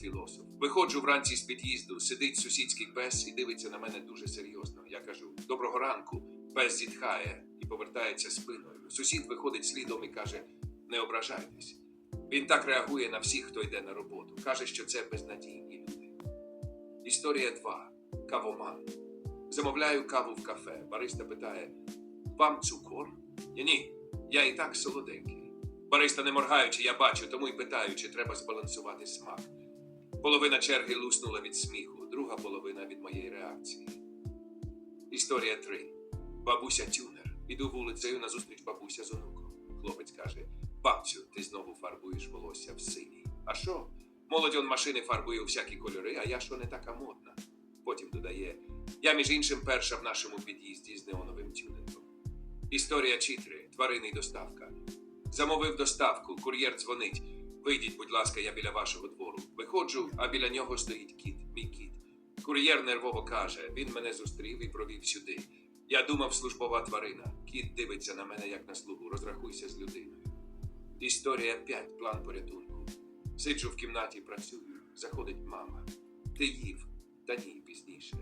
філософ. Виходжу вранці з під'їзду, сидить сусідський пес і дивиться на мене дуже серйозно. Я кажу: Доброго ранку. Пес зітхає і повертається спиною. Сусід виходить слідом і каже: Не ображайтесь. Він так реагує на всіх, хто йде на роботу. Каже, що це безнадійні люди. Історія 2. Кавоман. Замовляю каву в кафе. Бариста питає: Вам цукор? Ні, ні, я і так солоденький. Бариста, не моргаючи, я бачу, тому й питаю, чи треба збалансувати смак. Половина черги луснула від сміху, друга половина від моєї реакції. Історія 3. Бабуся тюнер. Іду вулицею назустріч бабуся з онуком. Хлопець каже: Бабцю, ти знову фарбуєш волосся в синій. А що? Молодь он машини фарбує у всякі кольори, а я що не така модна. Потім додає: Я, між іншим, перша в нашому під'їзді з неоновим тюнингом. Історія 4. Тваринний доставка. Замовив доставку, кур'єр дзвонить. Вийдіть, будь ласка, я біля вашого двору. Виходжу, а біля нього стоїть кіт, мій кіт. Кур'єр нервово каже: він мене зустрів і провів сюди. Я думав, службова тварина. Кіт дивиться на мене як на слугу. Розрахуйся з людиною. Історія 5. План порятунку. Сиджу в кімнаті, працюю. Заходить мама. Ти їв? Та ні, пізніше.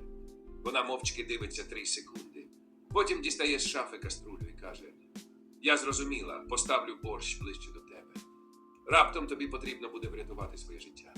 Вона мовчки дивиться три секунди. Потім дістає з шафи каструлю і каже: Я зрозуміла, поставлю борщ ближче до тебе. Раптом тобі потрібно буде врятувати своє життя.